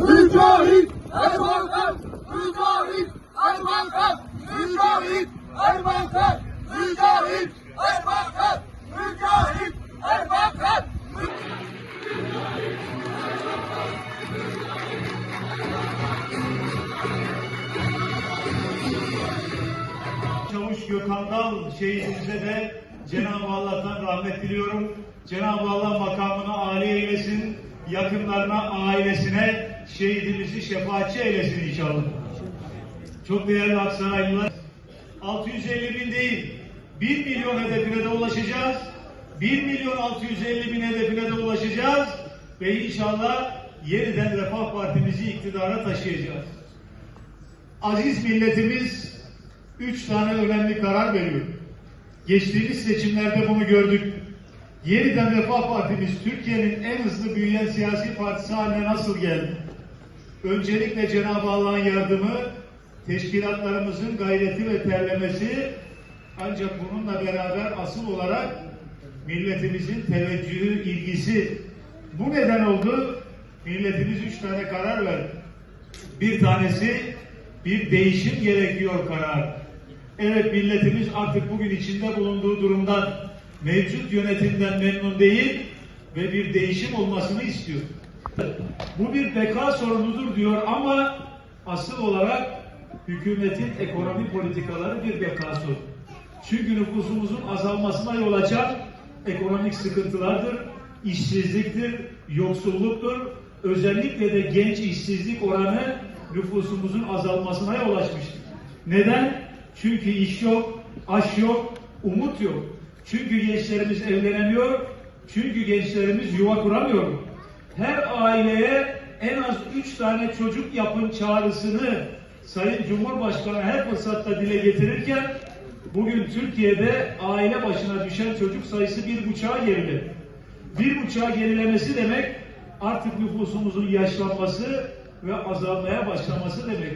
Mücahit Erbakan! Mücahit Erbakan! Mücahit Erbakan! Mücahit Erbakan! Mücahit Erbakan! Çavuş Gökhan Dal şehidimize de Cenab-ı Allah'tan rahmet diliyorum. Cenab-ı Allah makamını âli eylesin, yakınlarına, ailesine şehidimizi şefaatçi eylesin inşallah. Çok değerli Aksaraylılar, 650 bin değil, 1 milyon hedefine de ulaşacağız. 1 milyon 650 bin hedefine de ulaşacağız. Ve inşallah yeniden Refah Partimizi iktidara taşıyacağız. Aziz milletimiz üç tane önemli karar veriyor. Geçtiğimiz seçimlerde bunu gördük. Yeniden Refah Partimiz Türkiye'nin en hızlı büyüyen siyasi partisi haline nasıl geldi? Öncelikle Cenab-ı Allah'ın yardımı, teşkilatlarımızın gayreti ve terlemesi ancak bununla beraber asıl olarak milletimizin teveccühü, ilgisi. Bu neden oldu? Milletimiz üç tane karar verdi. Bir tanesi bir değişim gerekiyor karar. Evet milletimiz artık bugün içinde bulunduğu durumdan mevcut yönetimden memnun değil ve bir değişim olmasını istiyor. Bu bir beka sorunudur diyor ama asıl olarak hükümetin ekonomi politikaları bir beka sorunu. Çünkü nüfusumuzun azalmasına yol açan ekonomik sıkıntılardır, işsizliktir, yoksulluktur. Özellikle de genç işsizlik oranı nüfusumuzun azalmasına yol açmıştır. Neden? Çünkü iş yok, aş yok, umut yok. Çünkü gençlerimiz evlenemiyor, çünkü gençlerimiz yuva kuramıyor. Her aileye en az üç tane çocuk yapın çağrısını Sayın Cumhurbaşkanı her fırsatta dile getirirken bugün Türkiye'de aile başına düşen çocuk sayısı bir buçuğa geriledi. Bir buçuğa gerilemesi demek artık nüfusumuzun yaşlanması ve azalmaya başlaması demek.